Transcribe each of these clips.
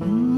Mm.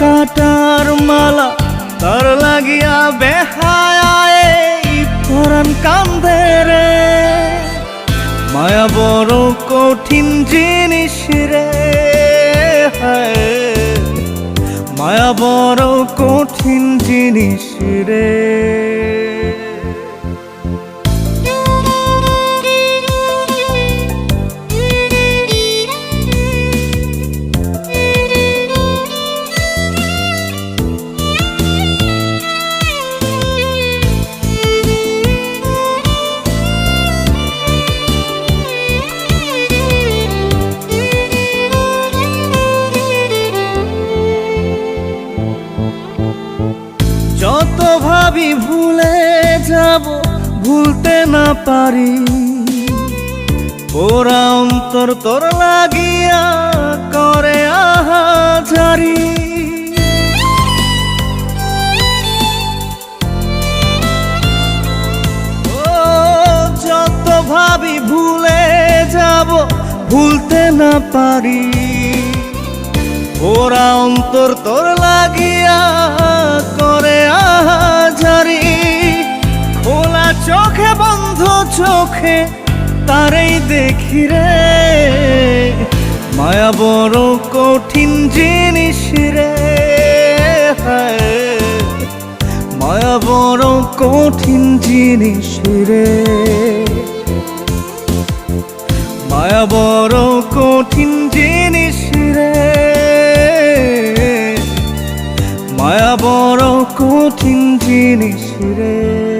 কাটার মালা, তার লাগিয়া বেহায় পরাণ কান্দে রে। মায়া বড় কঠিন জিনিস রে মায়া বড় কঠিন জিনিস রে। ভাবি ভুলে যাব, ভুলতে না পারি। ওরা অন্তর তোর লাগিয়া করে আহাজারি। ও, যত ভাবি ভুলে যাব, ভুলতে না পারি। ওরা অন্তর তোর লাগিয়া করে আহাজারি। খোলা চোখে, বন্ধ চোখে তারেই দেখি রে। মায়া বড় কঠিন জিনিস রে। মায়া বড় কঠিন জিনিস রে। মায়া বড় কঠিন জিনিস কঠিন জিনিস রে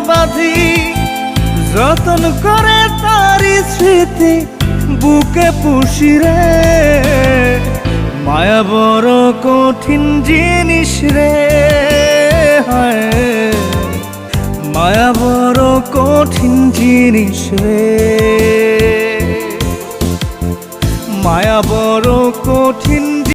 বাঁধি, যতন করে তারি স্মৃতি বুকে পুষি রে। মায়া বড় কঠিন জিনিস রে মায়া বড় কঠিন জিনিস রে। মায়া বড় কঠিন